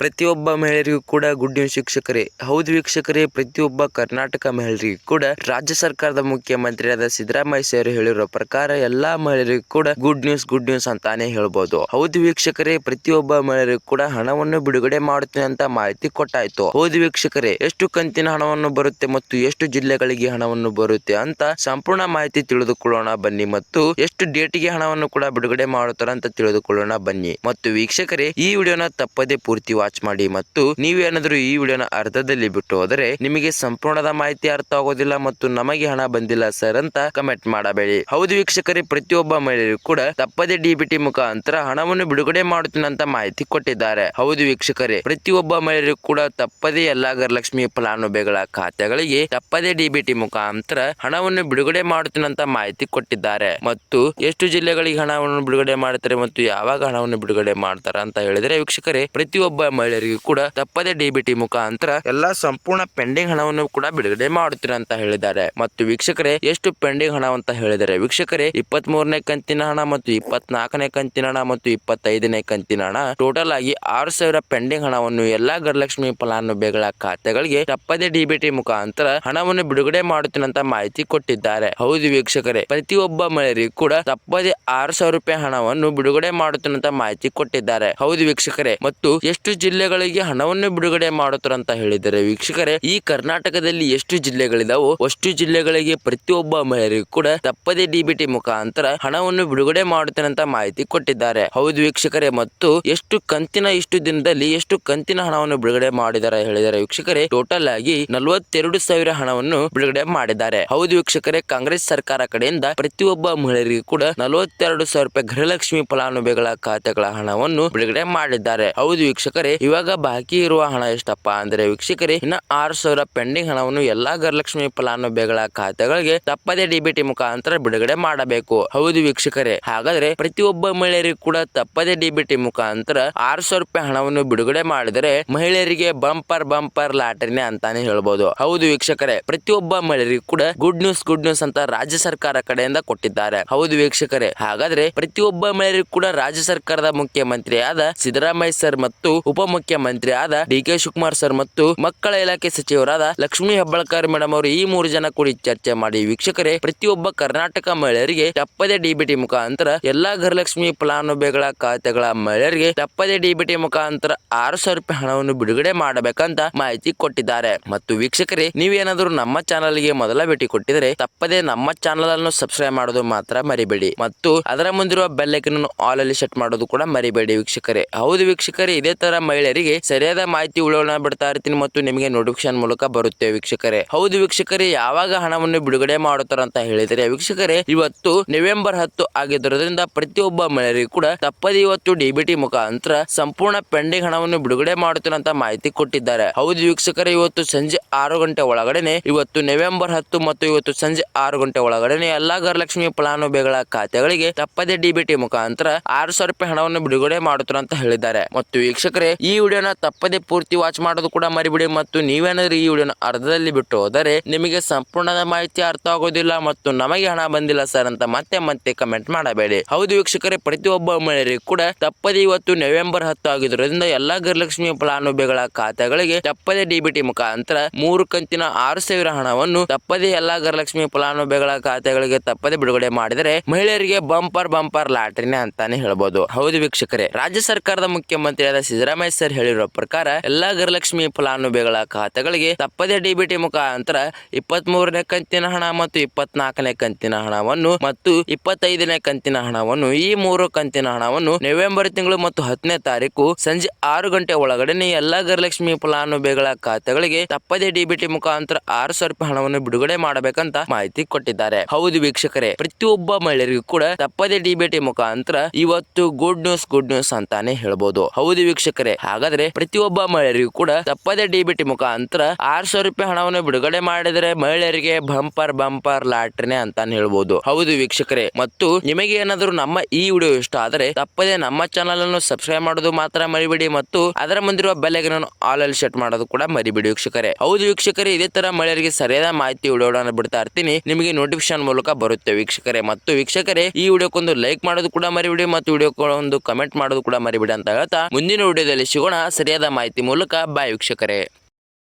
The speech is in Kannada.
ಪ್ರತಿಯೊಬ್ಬ ಮಹಿಳೆಯರಿಗೂ ಕೂಡ ಗುಡ್ ನ್ಯೂಸ್ ಶಿಕ್ಷಕರೇ ಹೌದು ವೀಕ್ಷಕರೇ, ಪ್ರತಿಯೊಬ್ಬ ಕರ್ನಾಟಕ ಮಹಿಳೆಯರಿಗೂ ಕೂಡ ರಾಜ್ಯ ಸರ್ಕಾರದ ಮುಖ್ಯಮಂತ್ರಿಯಾದ ಸಿದ್ದರಾಮಯ್ಯ ಸರ್ ಹೇಳಿರೋ ಪ್ರಕಾರ ಎಲ್ಲಾ ಮಹಿಳೆಯರಿಗೂ ಕೂಡ ಗುಡ್ ನ್ಯೂಸ್ ಗುಡ್ ನ್ಯೂಸ್ ಅಂತಾನೆ ಹೇಳ್ಬೋದು. ಹೌದು ವೀಕ್ಷಕರೇ, ಪ್ರತಿಯೊಬ್ಬ ಮಹಿಳೆಯರಿಗೂ ಕೂಡ ಹಣವನ್ನು ಬಿಡುಗಡೆ ಮಾಡುತ್ತೇನೆ ಅಂತ ಮಾಹಿತಿ ಕೊಟ್ಟಾಯ್ತು. ಹೌದು ವೀಕ್ಷಕರೇ, ಎಷ್ಟು ಕಂತಿನ ಹಣವನ್ನು ಬರುತ್ತೆ ಮತ್ತು ಎಷ್ಟು ಜಿಲ್ಲೆಗಳಿಗೆ ಹಣವನ್ನು ಬರುತ್ತೆ ಅಂತ ಸಂಪೂರ್ಣ ಮಾಹಿತಿ ತಿಳಿದುಕೊಳ್ಳೋಣ ಬನ್ನಿ ಮತ್ತು ಎಷ್ಟು ಡೇಟ್ಗೆ ಹಣವನ್ನು ಕೂಡ ಬಿಡುಗಡೆ ಮಾಡುತ್ತಾರೆ ಅಂತ ತಿಳಿದುಕೊಳ್ಳೋಣ ಬನ್ನಿ. ಮತ್ತು ವೀಕ್ಷಕರೇ, ಈ ವಿಡಿಯೋನ ತಪ್ಪದೇ ಪೂರ್ತಿ ವಾಚ್ ಮಾಡಿ ಮತ್ತು ನೀವೇನಾದ್ರೂ ಈ ವಿಡಿಯೋನ ಅರ್ಧದಲ್ಲಿ ಬಿಟ್ಟು ಹೋದರೆ ನಿಮಗೆ ಸಂಪೂರ್ಣದ ಮಾಹಿತಿ ಅರ್ಥ ಆಗೋದಿಲ್ಲ ಮತ್ತು ನಮಗೆ ಹಣ ಬಂದಿಲ್ಲ ಸರ್ ಅಂತ ಕಮೆಂಟ್ ಮಾಡಬೇಡಿ. ಹೌದು ವೀಕ್ಷಕರೇ, ಪ್ರತಿಯೊಬ್ಬ ಮಹಿಳೆಯರು ಕೂಡ ತಪ್ಪದೇ ಡಿಬಿಟಿ ಮುಖಾಂತರ ಹಣವನ್ನು ಬಿಡುಗಡೆ ಮಾಡುತ್ತೇನೆ ಅಂತ ಮಾಹಿತಿ ಕೊಟ್ಟಿದ್ದಾರೆ. ಹೌದು ವೀಕ್ಷಕರೇ, ಪ್ರತಿಯೊಬ್ಬ ಮಹಿಳೆಯರು ಕೂಡ ತಪ್ಪದೇ ಎಲ್ಲಾ ಗರಲಕ್ಷ್ಮಿ ಫಲಾನುಭವಿಗಳ ಖಾತೆಗಳಿಗೆ ತಪ್ಪದೇ ಡಿಬಿಟಿ ಮುಖಾಂತರ ಹಣವನ್ನು ಬಿಡುಗಡೆ ಮಾಡುತ್ತೇನೆ ಅಂತ ಮಾಹಿತಿ ಕೊಟ್ಟಿದ್ದಾರೆ. ಮತ್ತು ಎಷ್ಟು ಜಿಲ್ಲೆಗಳಿಗೆ ಹಣವನ್ನು ಬಿಡುಗಡೆ ಮಾಡ್ತಾರೆ ಮತ್ತು ಯಾವಾಗ ಹಣವನ್ನು ಬಿಡುಗಡೆ ಮಾಡ್ತಾರೆ ಅಂತ ಹೇಳಿದ್ರೆ ವೀಕ್ಷಕರೇ, ಪ್ರತಿಯೊಬ್ಬ ಮಹಿಳೆಯರಿಗೂ ಕೂಡ ತಪ್ಪದೇ ಡಿಬಿಟಿ ಮುಖಾಂತರ ಎಲ್ಲಾ ಸಂಪೂರ್ಣ ಪೆಂಡಿಂಗ್ ಹಣವನ್ನು ಕೂಡ ಬಿಡುಗಡೆ ಮಾಡುತ್ತೀರಾ ಅಂತ ಹೇಳಿದ್ದಾರೆ. ಮತ್ತು ವೀಕ್ಷಕರೇ, ಎಷ್ಟು ಪೆಂಡಿಂಗ್ ಹಣ ಅಂತ ಹೇಳಿದರೆ, ವೀಕ್ಷಕರೇ ಇಪ್ಪತ್ತ್ ಮೂರನೇ ಕಂತಿನ ಹಣ ಮತ್ತು ಇಪ್ಪತ್ನಾಲ್ಕನೇ ಕಂತಿನ ಹಣ ಮತ್ತು ಇಪ್ಪತ್ತೈದನೇ ಕಂತಿನ ಹಣ ಟೋಟಲ್ ಆಗಿ ಆರು ಸಾವಿರ ಪೆಂಡಿಂಗ್ ಹಣವನ್ನು ಎಲ್ಲಾ ಗೃಹಲಕ್ಷ್ಮಿ ಫಲಾನುಭವಿಗಳ ಖಾತೆಗಳಿಗೆ ತಪ್ಪದೇ ಡಿಬಿಟಿ ಮುಖಾಂತರ ಹಣವನ್ನು ಬಿಡುಗಡೆ ಮಾಡುತ್ತಿನಂತ ಮಾಹಿತಿ ಕೊಟ್ಟಿದ್ದಾರೆ. ಹೌದು ವೀಕ್ಷಕರೇ, ಪ್ರತಿಯೊಬ್ಬ ಮಹಿಳೆಯರಿಗೂ ಕೂಡ ತಪ್ಪದೇ ಆರು ಸಾವಿರ ರೂಪಾಯಿ ಹಣವನ್ನು ಬಿಡುಗಡೆ ಮಾಡುತ್ತಿನಂತ ಮಾಹಿತಿ ಕೊಟ್ಟಿದ್ದಾರೆ. ಹೌದು ವೀಕ್ಷಕರೇ, ಮತ್ತು ಎಷ್ಟು ಜಿಲ್ಲೆಗಳಿಗೆ ಹಣವನ್ನು ಬಿಡುಗಡೆ ಮಾಡುತ್ತಾರೆ ಅಂತ ಹೇಳಿದ್ದಾರೆ. ವೀಕ್ಷಕರೇ, ಈ ಕರ್ನಾಟಕದಲ್ಲಿ ಎಷ್ಟು ಜಿಲ್ಲೆಗಳಿದಾವೋ, ಅಷ್ಟು ಜಿಲ್ಲೆಗಳಿಗೆ ಪ್ರತಿಯೊಬ್ಬ ಮಹಿಳೆಯರಿಗೂ ಕೂಡ ತಪ್ಪದೇ ಡಿಬಿಟಿ ಮುಖಾಂತರ ಹಣವನ್ನು ಬಿಡುಗಡೆ ಮಾಡುತ್ತೇನೆ ಅಂತ ಮಾಹಿತಿ ಕೊಟ್ಟಿದ್ದಾರೆ. ಹೌದು ವೀಕ್ಷಕರೇ, ಮತ್ತು ಎಷ್ಟು ಕಂತಿನ ಇಷ್ಟು ದಿನದಲ್ಲಿ ಎಷ್ಟು ಕಂತಿನ ಹಣವನ್ನು ಬಿಡುಗಡೆ ಮಾಡಿದ್ದಾರೆ ಹೇಳಿದ್ದಾರೆ. ವೀಕ್ಷಕರೇ, ಟೋಟಲ್ ಆಗಿ ನಲವತ್ತೆರಡು ಸಾವಿರ ಹಣವನ್ನು ಬಿಡುಗಡೆ ಮಾಡಿದ್ದಾರೆ. ಹೌದು ವೀಕ್ಷಕರೇ, ಕಾಂಗ್ರೆಸ್ ಸರ್ಕಾರ ಕಡೆಯಿಂದ ಪ್ರತಿಯೊಬ್ಬ ಮಹಿಳೆಯರಿಗೂ ಕೂಡ ನಲವತ್ತೆರಡು ಸಾವಿರ ರೂಪಾಯಿ ಗೃಹಲಕ್ಷ್ಮಿ ಫಲಾನುಭವಿಗಳ ಖಾತೆಗಳ ಹಣವನ್ನು ಬಿಡುಗಡೆ ಮಾಡಿದ್ದಾರೆ. ಹೌದು ವೀಕ್ಷಕರೇ ಇವಾಗ ಬಾಕಿ ಇರುವ ಹಣ ಎಷ್ಟಪ್ಪ ಅಂದ್ರೆ ವೀಕ್ಷಕರೇ, ಇನ್ನ ಆರು ಸಾವಿರ ಪೆಂಡಿಂಗ್ ಹಣವನ್ನು ಎಲ್ಲಾ ಗರಲಕ್ಷ್ಮಿ ಫಲಾನುಭವಿಗಳ ಖಾತೆಗಳಿಗೆ ತಪ್ಪದೇ ಡಿಬಿಟಿ ಮುಖಾಂತರ ಬಿಡುಗಡೆ ಮಾಡಬೇಕು. ಹೌದು ವೀಕ್ಷಕರೇ. ಹಾಗಾದ್ರೆ ಪ್ರತಿಯೊಬ್ಬ ಮಹಿಳೆಯರಿಗೂ ಕೂಡ ತಪ್ಪದೇ ಡಿಬಿಟಿ ಮುಖಾಂತರ ಆರು ಸಾವಿರ ರೂಪಾಯಿ ಹಣವನ್ನು ಬಿಡುಗಡೆ ಮಾಡಿದರೆ ಮಹಿಳೆಯರಿಗೆ ಬಂಪರ್ ಬಂಪರ್ ಲಾಟರಿನೇ ಅಂತಾನೆ ಹೇಳ್ಬೋದು. ಹೌದು ವೀಕ್ಷಕರೇ. ಪ್ರತಿಯೊಬ್ಬ ಮಹಿಳೆಯರಿಗೂ ಕೂಡ ಗುಡ್ ನ್ಯೂಸ್ ಗುಡ್ ನ್ಯೂಸ್ ಅಂತ ರಾಜ್ಯ ಸರ್ಕಾರ ಕಡೆಯಿಂದ ಕೊಟ್ಟಿದ್ದಾರೆ. ಹೌದು ವೀಕ್ಷಕರೇ. ಹಾಗಾದ್ರೆ ಪ್ರತಿಯೊಬ್ಬ ಮಹಿಳೆಯರಿಗೂ ಕೂಡ ರಾಜ್ಯ ಸರ್ಕಾರದ ಮುಖ್ಯಮಂತ್ರಿಯಾದ ಸಿದ್ದರಾಮಯ್ಯ ಸರ್ ಮತ್ತು ಉಪಮುಖ್ಯಮಂತ್ರಿ ಆದ ಡಿ ಕೆ ಶಿವಕುಮಾರ್ ಸರ್ ಮತ್ತು ಮಕ್ಕಳ ಇಲಾಖೆ ಸಚಿವರಾದ ಲಕ್ಷ್ಮೀ ಹೆಬ್ಬಾಳ್ಕರ್ ಮೇಡಮ್ ಅವರು ಈ ಮೂರು ಜನ ಕೂಡಿ ಚರ್ಚೆ ಮಾಡಿ ವೀಕ್ಷಕರೇ, ಪ್ರತಿಯೊಬ್ಬ ಕರ್ನಾಟಕ ಮಹಿಳೆಯರಿಗೆ ತಪ್ಪದೇ ಡಿಬಿಟಿ ಮುಖಾಂತರ ಎಲ್ಲಾ ಗೃಹಲಕ್ಷ್ಮಿ ಫಲಾನುಭವಿಗಳ ಖಾತೆಗಳ ಮಹಿಳೆಯರಿಗೆ ತಪ್ಪದೇ ಡಿಬಿಟಿ ಮುಖಾಂತರ ಆರು ಸಾವಿರ ರೂಪಾಯಿ ಹಣವನ್ನು ಬಿಡುಗಡೆ ಮಾಡಬೇಕಂತ ಮಾಹಿತಿ ಕೊಟ್ಟಿದ್ದಾರೆ. ಮತ್ತು ವೀಕ್ಷಕರೇ, ನೀವೇನಾದರೂ ನಮ್ಮ ಚಾನಲ್ಗೆ ಮೊದಲ ಭೇಟಿ ಕೊಟ್ಟಿದರೆ ತಪ್ಪದೇ ನಮ್ಮ ಚಾನಲ್ ಅನ್ನು ಸಬ್ಸ್ಕ್ರೈಬ್ ಮಾಡೋದು ಮಾತ್ರ ಮರಿಬೇಡಿ. ಮತ್ತು ಅದರ ಮುಂದಿರುವ ಬೆಲ್ಲೈಕನ್ ಆಲ್ ಅಲ್ಲಿ ಸೆಟ್ ಮಾಡೋದು ಕೂಡ ಮರಿಬೇಡಿ ವೀಕ್ಷಕರೇ. ಹೌದು ವೀಕ್ಷಕರೇ, ಇದೇ ತರ ಮಹಿಳೆಯರಿಗೆ ಸರಿಯಾದ ಮಾಹಿತಿ ಉಳೋಣ ಬಿಡ್ತಾ ಇರ್ತೀನಿ ಮತ್ತು ನಿಮಗೆ ನೋಟಿಫಿಕೇಶನ್ ಮೂಲಕ ಬರುತ್ತೆ ವೀಕ್ಷಕರೇ. ಹೌದು ವೀಕ್ಷಕರೇ, ಯಾವಾಗ ಹಣವನ್ನು ಬಿಡುಗಡೆ ಮಾಡುತ್ತಾರೆ ಅಂತ ಹೇಳಿದರೆ ವೀಕ್ಷಕರೇ, ಇವತ್ತು ನವೆಂಬರ್ ಹತ್ತು ಆಗಿದ್ದರಿಂದ ಪ್ರತಿಯೊಬ್ಬ ಮಹಿಳೆಯರಿಗೂ ಕೂಡ ತಪ್ಪದೆ ಇವತ್ತು ಡಿಬಿಟಿ ಮುಖಾಂತರ ಸಂಪೂರ್ಣ ಪೆಂಡಿಂಗ್ ಹಣವನ್ನು ಬಿಡುಗಡೆ ಮಾಡುತ್ತೇನೆ ಅಂತ ಮಾಹಿತಿ ಕೊಟ್ಟಿದ್ದಾರೆ. ಹೌದು ವೀಕ್ಷಕರೇ, ಇವತ್ತು ಸಂಜೆ ಆರು ಗಂಟೆ ಒಳಗಡೆನೆ, ಇವತ್ತು ನವೆಂಬರ್ ಹತ್ತು ಮತ್ತು ಇವತ್ತು ಸಂಜೆ ಆರು ಗಂಟೆ ಒಳಗಡೆನೆ ಎಲ್ಲಾ ಗರಲಕ್ಷ್ಮಿ ಫಲಾನುಭವಿಗಳ ಖಾತೆಗಳಿಗೆ ತಪ್ಪದೆ ಡಿಬಿಟಿ ಮುಖಾಂತರ ಆರು ಸಾವಿರ ರೂಪಾಯಿ ಹಣವನ್ನು ಬಿಡುಗಡೆ ಮಾಡುತ್ತಾರೆ ಅಂತ ಹೇಳಿದ್ದಾರೆ. ಮತ್ತು ವೀಕ್ಷಕರೇ ಈ ವಿಡಿಯೋನ ತಪ್ಪದೆ ಪೂರ್ತಿ ವಾಚ್ ಮಾಡೋದು ಕೂಡ ಮರಿಬಿಡಿ ಮತ್ತು ನೀವೇನಾದ್ರೂ ಈ ವಿಡಿಯೋನ ಅರ್ಧದಲ್ಲಿ ಬಿಟ್ಟು ಹೋದರೆ ನಿಮಗೆ ಸಂಪೂರ್ಣದ ಮಾಹಿತಿ ಅರ್ಥ ಆಗೋದಿಲ್ಲ ಮತ್ತು ನಮಗೆ ಹಣ ಬಂದಿಲ್ಲ ಸರ್ ಅಂತ ಮತ್ತೆ ಮತ್ತೆ ಕಮೆಂಟ್ ಮಾಡಬೇಡಿ. ಹೌದು ವೀಕ್ಷಕರೇ, ಪ್ರತಿಯೊಬ್ಬ ಮಹಿಳೆಯರಿಗೆ ಕೂಡ ತಪ್ಪದೆ ಇವತ್ತು ನವೆಂಬರ್ ಹತ್ತು ಆಗಿರೋದ್ರಿಂದ ಎಲ್ಲಾ ಗೃಹಲಕ್ಷ್ಮಿ ಫಲಾನುಭವಿಗಳ ಖಾತೆಗಳಿಗೆ ತಪ್ಪದೆ ಡಿಬಿಟಿ ಮುಖಾಂತರ ಮೂರು ಕಂತಿನ ಆರು ಸಾವಿರ ಹಣವನ್ನು ತಪ್ಪದೆ ಎಲ್ಲಾ ಗೃಹಲಕ್ಷ್ಮಿ ಫಲಾನುಭವಿಗಳ ಖಾತೆಗಳಿಗೆ ತಪ್ಪದೆ ಬಿಡುಗಡೆ ಮಾಡಿದರೆ ಮಹಿಳೆಯರಿಗೆ ಬಂಪರ್ ಬಂಪರ್ ಲಾಟ್ರಿನೇ ಅಂತಾನೆ ಹೇಳ್ಬೋದು. ಹೌದು ವೀಕ್ಷಕರೇ, ರಾಜ್ಯ ಸರ್ಕಾರದ ಮುಖ್ಯಮಂತ್ರಿಯಾದ ಸಿದ್ದರಾಮಯ್ಯ ಸರ್ ಹೇಳಿರೋ ಪ್ರಕಾರ, ಎಲ್ಲಾ ಗೃಹಲಕ್ಷ್ಮಿ ಫಲಾನುಭವಿಗಳ ಖಾತೆಗಳಿಗೆ ತಪ್ಪದೇ ಡಿಬಿಟಿ ಮುಖಾಂತರ ಇಪ್ಪತ್ತ್ ಮೂರನೇ ಕಂತಿನ ಹಣ ಮತ್ತು ಇಪ್ಪತ್ನಾಲ್ಕನೇ ಕಂತಿನ ಹಣವನ್ನು ಮತ್ತು ಇಪ್ಪತ್ತೈದನೇ ಕಂತಿನ ಹಣವನ್ನು, ಈ ಮೂರು ಕಂತಿನ ಹಣವನ್ನು ನವೆಂಬರ್ ತಿಂಗಳು ಮತ್ತು ಹತ್ತನೇ ತಾರೀಕು ಸಂಜೆ ಆರು ಗಂಟೆ ಒಳಗಡೆನೆ ಎಲ್ಲಾ ಗೃಹಲಕ್ಷ್ಮಿ ಫಲಾನುಭವಿಗಳ ಖಾತೆಗಳಿಗೆ ತಪ್ಪದೇ ಡಿಬಿಟಿ ಮುಖಾಂತರ ಆರು ಸಾವಿರ ರೂಪಾಯಿ ಹಣವನ್ನು ಬಿಡುಗಡೆ ಮಾಡಬೇಕಂತ ಮಾಹಿತಿ ಕೊಟ್ಟಿದ್ದಾರೆ. ಹೌದು ವೀಕ್ಷಕರೇ, ಪ್ರತಿಯೊಬ್ಬ ಮಹಿಳೆಯರಿಗೂ ಕೂಡ ತಪ್ಪದೇ ಡಿಬಿಟಿ ಮುಖಾಂತರ ಇವತ್ತು ಗುಡ್ ನ್ಯೂಸ್ ಗುಡ್ ನ್ಯೂಸ್ ಅಂತಾನೆ ಹೇಳ್ಬೋದು. ಹೌದು ವೀಕ್ಷಕರೇ ಹಾಗಾದ್ರೆ ಪ್ರತಿಯೊಬ್ಬ ಮಹಿಳೆಯರಿಗೂ ಕೂಡ ತಪ್ಪದೇ ಡಿಬಿಟಿ ಮುಖಾಂತರ ಆರ್ಸೋ ರೂಪಾಯಿ ಹಣವನ್ನು ಬಿಡುಗಡೆ ಮಾಡಿದರೆ ಮಹಿಳೆಯರಿಗೆ ಬಂಪರ್ ಬಂಪರ್ ಲಾಟ್ರಿನೇ ಅಂತಾನೆ ಹೇಳ್ಬೋದು. ಹೌದು ವೀಕ್ಷಕರೇ. ಮತ್ತು ನಿಮಗೆ ಏನಾದರೂ ನಮ್ಮ ಈ ವಿಡಿಯೋ ಇಷ್ಟ ಆದರೆ ತಪ್ಪದೇ ನಮ್ಮ ಚಾನಲ್ ಅನ್ನು ಸಬ್ಸ್ಕ್ರೈಬ್ ಮಾಡೋದು ಮಾತ್ರ ಮರಿಬಿಡಿ ಮತ್ತು ಅದರ ಮುಂದಿರುವ ಬೆಲೆಗೆ ನಾನು ಆಲ್ ಅಲ್ಲಿ ಸೆಟ್ ಮಾಡೋದು ಕೂಡ ಮರಿಬಿಡಿ ವೀಕ್ಷಕರೇ. ಹೌದು ವೀಕ್ಷಕರೇ, ಇದೇ ತರ ಮಹಿಳೆಯರಿಗೆ ಸರಿಯಾದ ಮಾಹಿತಿ ವಿಡಿಯೋಗಳನ್ನು ಬಿಡ್ತಾ ಇರ್ತೀನಿ. ನಿಮಗೆ ನೋಟಿಫಿಕೇಶನ್ ಮೂಲಕ ಬರುತ್ತೆ ವೀಕ್ಷಕರೇ. ಮತ್ತು ವೀಕ್ಷಕರೇ, ಈ ವಿಡಿಯೋಕ್ಕೊಂದು ಲೈಕ್ ಮಾಡೋದು ಕೂಡ ಮರಿಬಿಡಿ ಮತ್ತು ವಿಡಿಯೋ ಒಂದು ಕಮೆಂಟ್ ಮಾಡೋದು ಕೂಡ ಮರಿಬಿಡಿ ಅಂತ ಹೇಳ್ತಾ ಮುಂದಿನ ವಿಡಿಯೋದಲ್ಲಿ ಸಿಗೋಣ ಸರಿಯಾದ ಮಾಹಿತಿ ಮೂಲಕ ಬಾಯ್ ವೀಕ್ಷಕರೇ.